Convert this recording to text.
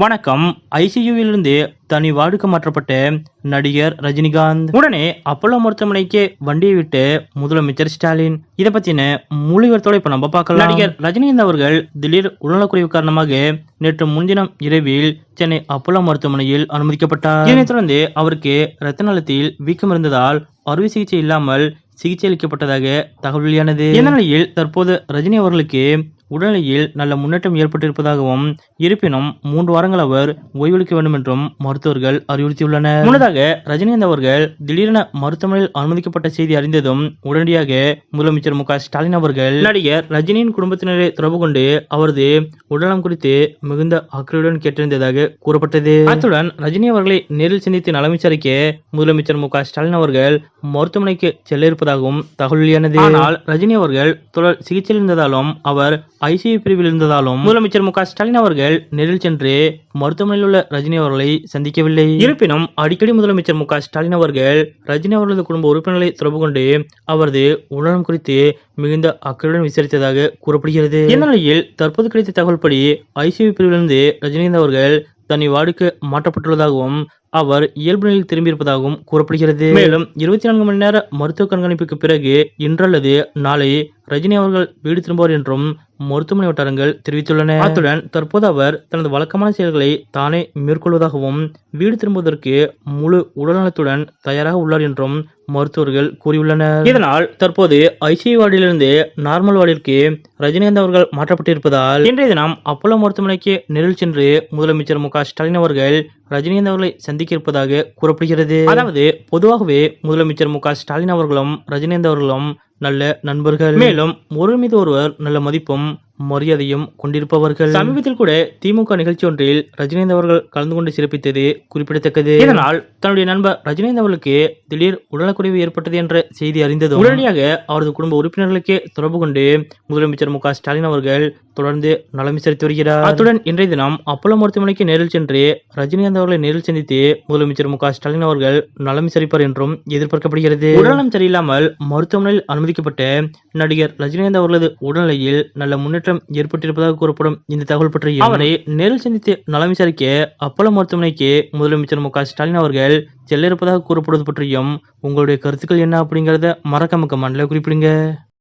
வணக்கம். ஐசியூவிலிருந்து தனி வார்டுக்கு மாற்றப்பட்ட நடிகர் ரஜினிகாந்த். உடனே அப்போலோ மருத்துவமனைக்கு வண்டியை விட்டு முதலமைச்சர் ஸ்டாலின். இதை பத்தின முழு விவரத்தோட இப்ப நம்ம பார்க்கலாம். நடிகர் ரஜினிகாந்த் அவர்கள் திடீர் உடல்நலக்குறைவு காரணமாக நேற்று முன்தினம் இரவில் சென்னை அப்போலோ மருத்துவமனையில் அனுமதிக்கப்பட்டார். இதனைத் தொடர்ந்து அவருக்கு ரத்த நலத்தில் வீக்கம் இருந்ததால் அறுவை சிகிச்சை இல்லாமல் சிகிச்சை அளிக்கப்பட்டதாக தகவல் வெளியானது. இந்த நிலையில் தற்போது ரஜினி அவர்களுக்கு உடல்நிலையில் நல்ல முன்னேற்றம் ஏற்பட்டிருப்பதாகவும் இருப்பினும் மூன்று வாரங்கள் அவர் ஓய்வெடுக்க வேண்டும் என்றும் மருத்துவர்கள் அறிவுறுத்தியுள்ளனர். முன்னதாக ரஜினிகாந்த் அவர்கள் திடீரென மருத்துவமனையில் அனுமதிக்கப்பட்ட செய்தி அறிந்ததும் உடனடியாக முதலமைச்சர் மு ஸ்டாலின் அவர்கள் நடிகர் ரஜினியின் குடும்பத்தினரை தொடர்பு கொண்டு அவரது உடல்நலம் குறித்து மிகுந்த அக்கறையுடன் கேட்டிருந்ததாக கூறப்பட்டது. அத்துடன் ரஜினி அவர்களை நேரில் சந்தித்து நலம் விசாரிக்க முதலமைச்சர் மு ஸ்டாலின் அவர்கள் மருத்துவமனைக்கு செல்ல இருப்பதாகவும் தகவல் வெளியானது. ஆனால் ரஜினி அவர்கள் தொடர் சிகிச்சையில் இருந்ததாலும் அவர் ஐசியூ பிரிவில் இருந்ததாலும் முதலமைச்சர் மு க ஸ்டாலின் அவர்கள் நேரில் சென்று மருத்துவமனையில் உள்ள ரஜினி அவர்களை சந்திக்கவில்லை. இருப்பினும் அடிக்கடி முதலமைச்சர் மு க ஸ்டாலின் அவர்கள் ரஜினி அவர்களது குடும்ப உறுப்பினர்களை தொடர்பு கொண்டு அவரது உடலம் குறித்து மிகுந்த அக்கறையுடன் விசாரித்ததாக கூறப்படுகிறது. இந்த நிலையில் தற்போது கிடைத்த தகவல்படி ஐசியூ பிரிவிலிருந்து ரஜினிகாந்த் அவர்கள் தனி வார்டுக்கு மாற்றப்பட்டுள்ளதாகவும் அவர் இயல்பு நிலையில் திரும்பியிருப்பதாகவும் கூறப்படுகிறது. மேலும் இருபத்தி நான்கு மணி நேர மருத்துவ கண்காணிப்புக்கு பிறகு இன்றல்லது நாளை ரஜினி அவர்கள் வீடு திரும்புவார் என்றும் மருத்துவமனை வட்டாரங்கள் தெரிவித்துள்ளன. அத்துடன் தற்போது அவர் தனது வழக்கமான செயல்களை தானே மேற்கொள்வதாகவும் வீடு திரும்புவதற்கு முழு உடல்நலத்துடன் தயாராக உள்ளார் என்றும் மருத்துவர்கள் கூறியுள்ளனர். இதனால் தற்போது ஐசிஐ வார்டிலிருந்து நார்மல் வார்டிற்கு ரஜினிகாந்த் அவர்கள் மாற்றப்பட்டிருப்பதால் இன்றைய தினம் அப்போலோ மருத்துவமனைக்கு நேரில் சென்று முதலமைச்சர் மு க ஸ்டாலின் அவர்கள் ரஜினிகாந்த் அவர்களை சந்திக்க இருப்பதாக கூறப்படுகிறது. அதாவது பொதுவாகவே முதலமைச்சர் மு ஸ்டாலின் அவர்களும் ரஜினிகாந்த் அவர்களும் நல்ல நண்பர்கள். மேலும் ஒருவர் மீது ஒருவர் நல்ல மதிப்பும் மரியாதையும் கொண்டிருப்பவர்கள். சமீபத்தில் கூட திமுக நிகழ்ச்சி ஒன்றில் ரஜினிகாந்த் அவர்கள் கலந்து கொண்டு சிறப்பித்தது குறிப்பிடத்தக்கது. இதனால் தன்னுடைய நண்பர் ரஜினிகாந்த் அவர்களுக்கு திடீர் உடல்நலக்குறைவு ஏற்பட்டது என்ற செய்தி அறிந்ததும் உடனடியாக அவரது குடும்ப உறுப்பினர்களுக்கு தொடர்பு கொண்டு முதலமைச்சர் மு க ஸ்டாலின் அவர்கள் தொடர்ந்து நலம் விசாரித்து வருகிறார். அத்துடன் இன்றைய தினம் அப்போலோ மருத்துவமனைக்கு நேரில் சென்று ரஜினிகாந்த் அவர்களை நேரில் சந்தித்து முதலமைச்சர் மு க ஸ்டாலின் அவர்கள் நலம் விசாரிப்பார் என்றும் எதிர்பார்க்கப்படுகிறது. உடல்நலம் சரியில்லாமல் மருத்துவமனையில் அனுமதிக்கப்பட்ட நடிகர் ரஜினிகாந்த் அவர்களது உடல்நிலையில் நல்ல முன்னேற்றம் ஏற்பட்டிருப்பதாக கூறப்படும் இந்த தகவல் பற்றி அவரை நேரில் சந்தித்து நலம் விசாரிக்க அப்பல மருத்துவமனைக்கு முதலமைச்சர் மு க ஸ்டாலின் அவர்கள் செல்ல இருப்பதாக கூறப்படுவது பற்றியும் உங்களுடைய கருத்துக்கள் என்ன அப்படிங்கறத மறக்காம கமெண்ட்ல குறிப்பிடுங்க.